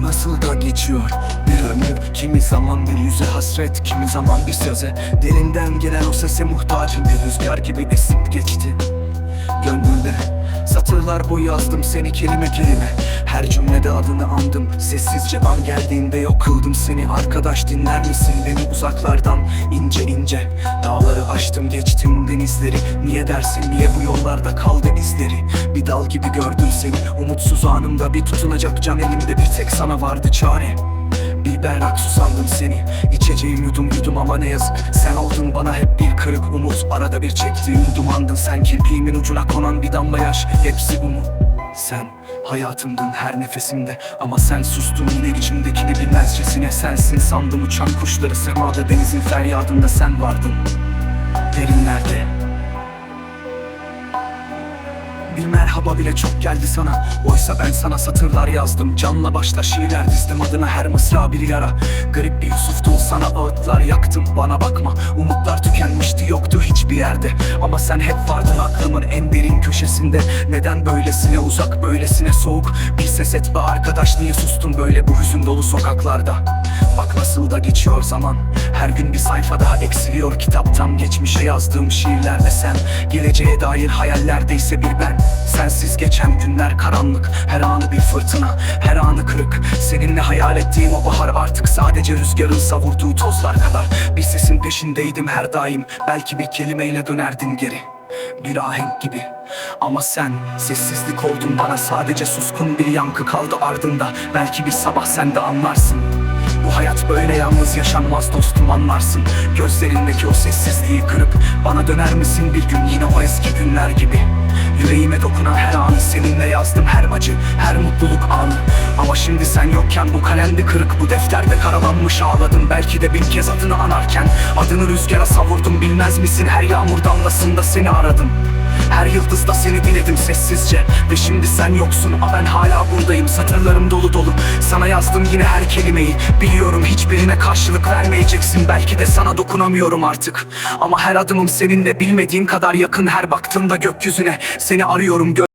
nasıl da geçiyor. Bir ömür kimi zaman bir yüze hasret Kimi zaman bir söze. Derinden gelen o sese muhtacım Bir rüzgar gibi esip geçti. Gönlümde Satırlar boyu yazdım seni kelime kelime Her cümlede adını andım. Sessizce an geldiğinde yok kıldım seni. Arkadaş dinler misin beni uzaklardan? İnce ince Dağları aştım geçtim denizleri. Niye dersin niye bu yollarda kaldı izleri? Bir dal gibi gördüm seni. Umutsuz anımda bir tutunacak can elimde. Bir tek sana vardı çare. Bir berrak susandım seni. İçeceğim yudum yudum ama ne yazık. Sen oldun bana hep bir kırık umut. Arada bir çektiğim dumandın Sen kirpiğimin ucuna konan bir damla yaş. Hepsi bu mu? Sen hayatımdın her nefesimde. Ama sen sustun yine içimdekini bilmezcesine. Sensin sandım uçan kuşları. Semada Denizin feryadında sen vardın. Derinlerde bir merhaba bile çok geldi sana. Oysa ben sana satırlar yazdım. Canla başla şiirler dizdim. Adına her mısra bir yara. Garip bir Yusuf'tun sana ağıtlar yaktım. Bana bakma umutlar tükenmişti yoktu hiçbir yerde. Ama sen hep vardın aklımın en derin köşesinde. Neden böylesine uzak böylesine soğuk? Bir ses et be arkadaş niye sustun böyle bu hüzün dolu sokaklarda nasıl da geçiyor zaman? Her gün bir sayfa daha eksiliyor. Kitaptan Geçmişe yazdığım şiirlerde sen Geleceğe dair hayallerdeyse bir ben. Sensiz geçen günler karanlık Her anı bir fırtına Her anı kırık. Seninle hayal ettiğim o bahar artık Sadece rüzgarın savurduğu tozlar kadar. Bir sesin peşindeydim her daim Belki bir kelimeyle dönerdin geri. Bir ahenk gibi. Ama sen sessizlik oldun bana sadece suskun bir yankı kaldı ardında. Belki bir sabah sen de anlarsın böyle yalnız yaşanmaz dostum anlarsın. Gözlerindeki o sessizliği kırıp Bana döner misin bir gün yine o eski günler gibi? Yüreğime dokunan her anı seninle yazdım her acı Her mutluluk anı. Ama şimdi sen yokken bu kalemde kırık Bu defterde karalanmış ağladım Belki de bin kez adını anarken Adını rüzgara savurdum. Bilmez misin Her yağmur damlasında seni aradım her yıldızda seni diledim sessizce. Ve şimdi sen yoksun ama ben hala buradayım. Satırlarım dolu dolu. Sana yazdım yine her kelimeyi. Biliyorum hiçbirine karşılık vermeyeceksin. Belki de sana dokunamıyorum artık. Ama her adımım seninle bilmediğin kadar yakın. Her baktığımda gökyüzüne Seni arıyorum. Gö-